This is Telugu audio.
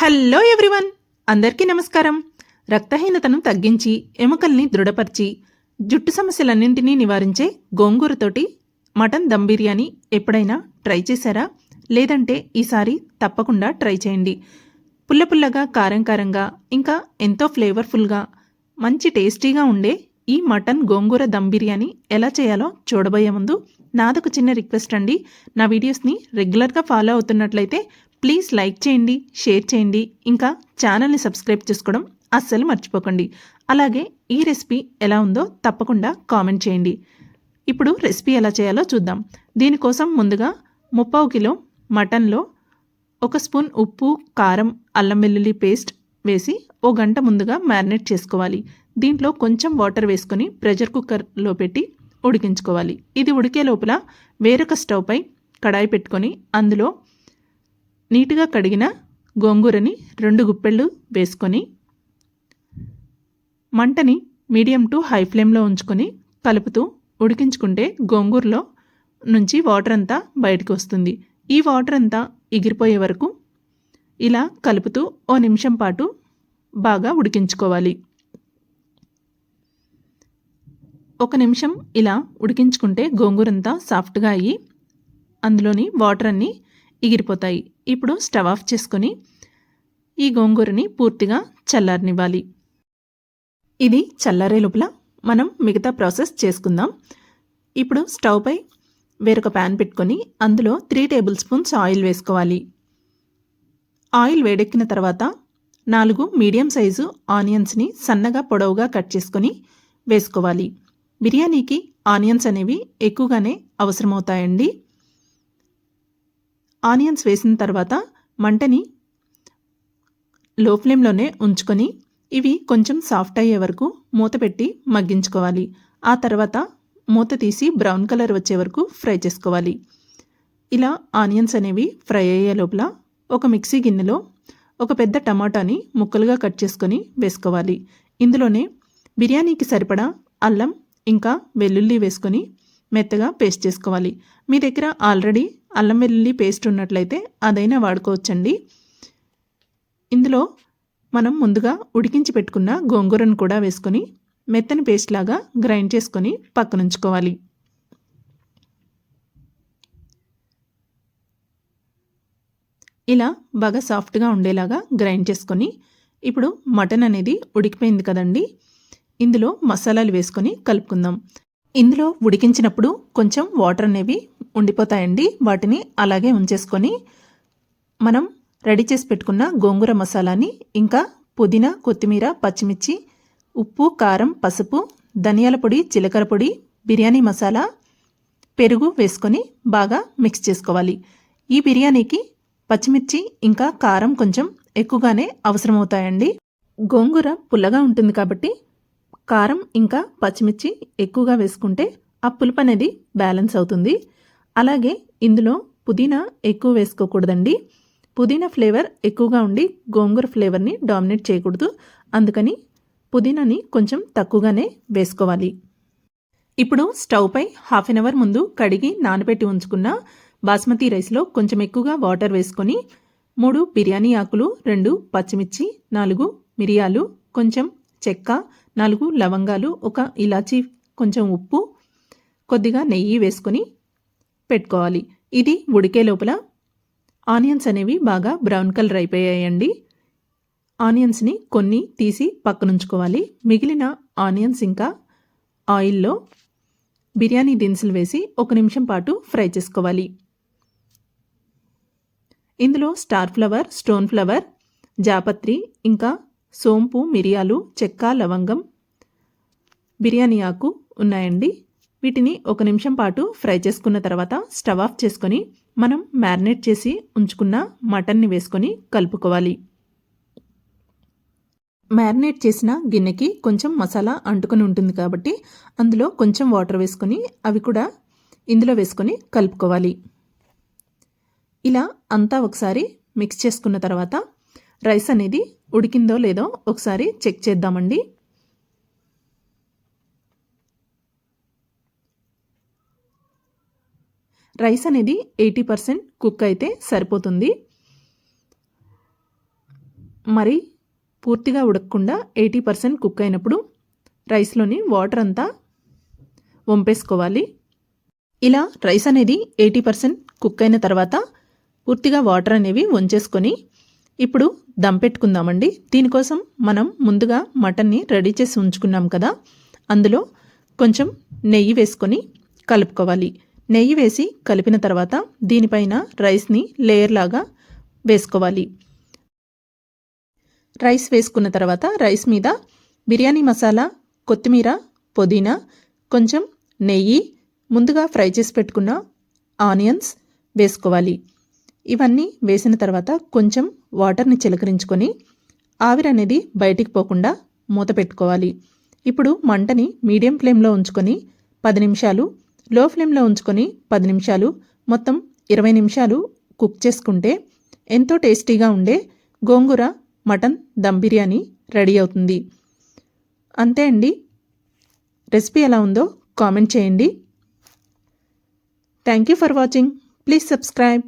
Hello everyone. అందరికీ నమస్కారం. రక్తహీనతను తగ్గించి ఎముకల్ని దృఢపరిచి జుట్టు సమస్యలన్నింటినీ నివారించే గోంగూరతోటి మటన్ దమ్ బిర్యానీ ఎప్పుడైనా ట్రై చేశారా? లేదంటే ఈసారి తప్పకుండా ట్రై చేయండి. పుల్ల పుల్లగా కారం కారంగా ఇంకా ఎంతో ఫ్లేవర్ఫుల్గా మంచి టేస్టీగా ఉండే ఈ మటన్ గోంగూర దమ్ బిర్యానీ ఎలా చేయాలో చూడబోయే ముందు నాదొక చిన్న రిక్వెస్ట్ అండి. నా వీడియోస్ని రెగ్యులర్గా ఫాలో అవుతున్నట్లయితే ప్లీజ్ లైక్ చేయండి షేర్ చేయండి. ఇంకా ఛానల్ని సబ్స్క్రైబ్ చేసుకోవడం అస్సలు మర్చిపోకండి. అలాగే ఈ రెసిపీ ఎలా ఉందో తప్పకుండా కామెంట్ చేయండి. ఇప్పుడు రెసిపీ ఎలా చేయాలో చూద్దాం. దీనికోసం ముందుగా ముప్పావు కిలో మటన్లో ఒక స్పూన్ ఉప్పు కారం అల్లం వెల్లుల్లి పేస్ట్ వేసి ఓ గంట ముందుగా మ్యారినేట్ చేసుకోవాలి. దీంట్లో కొంచెం వాటర్ వేసుకొని ప్రెషర్ కుక్కర్లో పెట్టి ఉడికించుకోవాలి. ఇది ఉడికే లోపల వేరొక స్టవ్ పై కడాయి పెట్టుకొని అందులో నీట్గా కడిగిన గోంగూరని రెండు గుప్పెళ్ళు వేసుకొని మంటని మీడియం టు హై ఫ్లేమ్లో ఉంచుకొని కలుపుతూ ఉడికించుకుంటే గోంగూరలో నుంచి వాటర్ అంతా బయటకు వస్తుంది. ఈ వాటర్ అంతా ఎగిరిపోయే వరకు ఇలా కలుపుతూ ఓ నిమిషం పాటు బాగా ఉడికించుకోవాలి. ఒక నిమిషం ఇలా ఉడికించుకుంటే గోంగూరంతా సాఫ్ట్గా అయ్యి అందులోని వాటర్ అన్నీ ఎగిరిపోతాయి. ఇప్పుడు స్టవ్ ఆఫ్ చేసుకొని ఈ గోంగూరని పూర్తిగా చల్లారనివ్వాలి. ఇది చల్లారే లోపల మనం మిగతా ప్రాసెస్ చేసుకుందాం. ఇప్పుడు స్టవ్పై వేరొక ప్యాన్ పెట్టుకొని అందులో త్రీ టేబుల్ స్పూన్స్ ఆయిల్ వేసుకోవాలి. ఆయిల్ వేడెక్కిన తర్వాత నాలుగు మీడియం సైజు ఆనియన్స్ని సన్నగా పొడవుగా కట్ చేసుకొని వేసుకోవాలి. బిర్యానీకి ఆనియన్స్ అనేవి ఎక్కువగానే అవసరమవుతాయండి. ఆనియన్స్ వేసిన తర్వాత మంటని లో ఫ్లేమ్లోనే ఉంచుకొని ఇవి కొంచెం సాఫ్ట్ అయ్యే వరకు మూత పెట్టి మగ్గించుకోవాలి. ఆ తర్వాత మూత తీసి బ్రౌన్ కలర్ వచ్చే వరకు ఫ్రై చేసుకోవాలి. ఇలా ఆనియన్స్ అనేవి ఫ్రై అయ్యే లోపల ఒక మిక్సీ గిన్నెలో ఒక పెద్ద టమాటాని ముక్కలుగా కట్ చేసుకొని వేసుకోవాలి. ఇందులోనే బిర్యానీకి సరిపడా అల్లం ఇంకా వెల్లుల్లి వేసుకొని మెత్తగా పేస్ట్ చేసుకోవాలి. మీ దగ్గర ఆల్రెడీ అల్లం వెల్లుల్లి పేస్ట్ ఉన్నట్లయితే అదైనా వాడుకోవచ్చండి. ఇందులో మనం ముందుగా ఉడికించి పెట్టుకున్న గోంగూరను కూడా వేసుకొని మెత్తని పేస్ట్ లాగా గ్రైండ్ చేసుకొని పక్కనుంచుకోవాలి. ఇలా బాగా సాఫ్ట్గా ఉండేలాగా గ్రైండ్ చేసుకొని ఇప్పుడు మటన్ అనేది ఉడికిపోయింది కదండి. ఇందులో మసాలాలు వేసుకొని కలుపుకుందాం. ఇందులో ఉడికించినప్పుడు కొంచెం వాటర్ అనేవి ఉండిపోతాయండి. వాటిని అలాగే ఉంచేసుకొని మనం రెడీ చేసి పెట్టుకున్న గోంగూర మసాలాని ఇంకా పుదీనా కొత్తిమీర పచ్చిమిర్చి ఉప్పు కారం పసుపు ధనియాల పొడి జీలకర్ర పొడి బిర్యానీ మసాలా పెరుగు వేసుకొని బాగా మిక్స్ చేసుకోవాలి. ఈ బిర్యానీకి పచ్చిమిర్చి ఇంకా కారం కొంచెం ఎక్కువగానే అవసరమవుతాయండి. గోంగూర పుల్లగా ఉంటుంది కాబట్టి కారం ఇంకా పచ్చిమిర్చి ఎక్కువగా వేసుకుంటే ఆ పులుపు అనేది బ్యాలెన్స్ అవుతుంది. అలాగే ఇందులో పుదీనా ఎక్కువ వేసుకోకూడదండి. పుదీనా ఫ్లేవర్ ఎక్కువగా ఉండి గోంగూర ఫ్లేవర్ని డామినేట్ చేయకూడదు. అందుకని పుదీనాని కొంచెం తక్కువగానే వేసుకోవాలి. ఇప్పుడు స్టవ్ పై హాఫ్ అన్ అవర్ ముందు కడిగి నానబెట్టి ఉంచుకున్న బాస్మతి రైస్లో కొంచెం ఎక్కువగా వాటర్ వేసుకొని మూడు బిర్యానీ ఆకులు రెండు పచ్చిమిర్చి నాలుగు మిరియాలు కొంచెం చెక్క నాలుగు లవంగాలు ఒక ఇలాచీ కొంచెం ఉప్పు కొద్దిగా నెయ్యి వేసుకొని పెట్టుకోవాలి. ఇది ఉడికే లోపల ఆనియన్స్ అనేవి బాగా బ్రౌన్ కలర్ అయిపోయాయండి. ఆనియన్స్ని కొన్ని తీసి పక్కనుంచుకోవాలి. మిగిలిన ఆనియన్స్ ఇంకా ఆయిల్లో బిర్యానీ దినుసులు వేసి ఒక నిమిషం పాటు ఫ్రై చేసుకోవాలి. ఇందులో స్టార్ ఫ్లవర్ స్టోన్ ఫ్లవర్ జాపత్రి ఇంకా సోంపు మిరియాలు చెక్క లవంగం బిర్యానీ ఆకు ఉన్నాయండి. వీటిని ఒక నిమిషం పాటు ఫ్రై చేసుకున్న తర్వాత స్టవ్ ఆఫ్ చేసుకొని మనం మ్యారినేట్ చేసి ఉంచుకున్న మటన్ని వేసుకొని కలుపుకోవాలి. మ్యారినేట్ చేసిన గిన్నెకి కొంచెం మసాలా అంటుకొని ఉంటుంది కాబట్టి అందులో కొంచెం వాటర్ వేసుకొని అవి కూడా ఇందులో వేసుకొని కలుపుకోవాలి. ఇలా అంతా ఒకసారి మిక్స్ చేసుకున్న తర్వాత రైస్ అనేది ఉడికిందో లేదో ఒకసారి చెక్ చేద్దామండి. రైస్ అనేది ఎయిటీ పర్సెంట్ కుక్ అయితే సరిపోతుంది. మరి పూర్తిగా ఉడకకుండా ఎయిటీ పర్సెంట్ కుక్ అయినప్పుడు రైస్లోని వాటర్ అంతా వంపేసుకోవాలి. ఇలా రైస్ అనేది ఎయిటీ పర్సెంట్ కుక్ అయిన తర్వాత పూర్తిగా వాటర్ అనేవి వంచేసుకొని ఇప్పుడు దమ్ పెట్టుకుందామండి. దీనికోసం మనం ముందుగా మటన్ని రెడీ చేసి ఉంచుకున్నాం కదా. అందులో కొంచెం నెయ్యి వేసుకొని కలుపుకోవాలి. నెయ్యి వేసి కలిపిన తర్వాత దీనిపైన రైస్ని లేయర్ లాగా వేసుకోవాలి. రైస్ వేసుకున్న తర్వాత రైస్ మీద బిర్యానీ మసాలా కొత్తిమీర పుదీనా కొంచెం నెయ్యి ముందుగా ఫ్రై చేసి పెట్టుకున్న ఆనియన్స్ వేసుకోవాలి. ఇవన్నీ వేసిన తర్వాత కొంచెం వాటర్ని చిలకరించుకొని ఆవిరి అనేది బయటికి పోకుండా మూత పెట్టుకోవాలి. ఇప్పుడు మంటని మీడియం ఫ్లేమ్లో ఉంచుకొని పది నిమిషాలు లో ఫ్లేమ్లో ఉంచుకొని పది నిమిషాలు మొత్తం ఇరవై నిమిషాలు కుక్ చేసుకుంటే ఎంతో టేస్టీగా ఉండే గోంగూర మటన్ దమ్ బిర్యానీ రెడీ అవుతుంది. అంతే అండి. రెసిపీ ఎలా ఉందో కామెంట్ చేయండి. Thank you for watching. Please subscribe.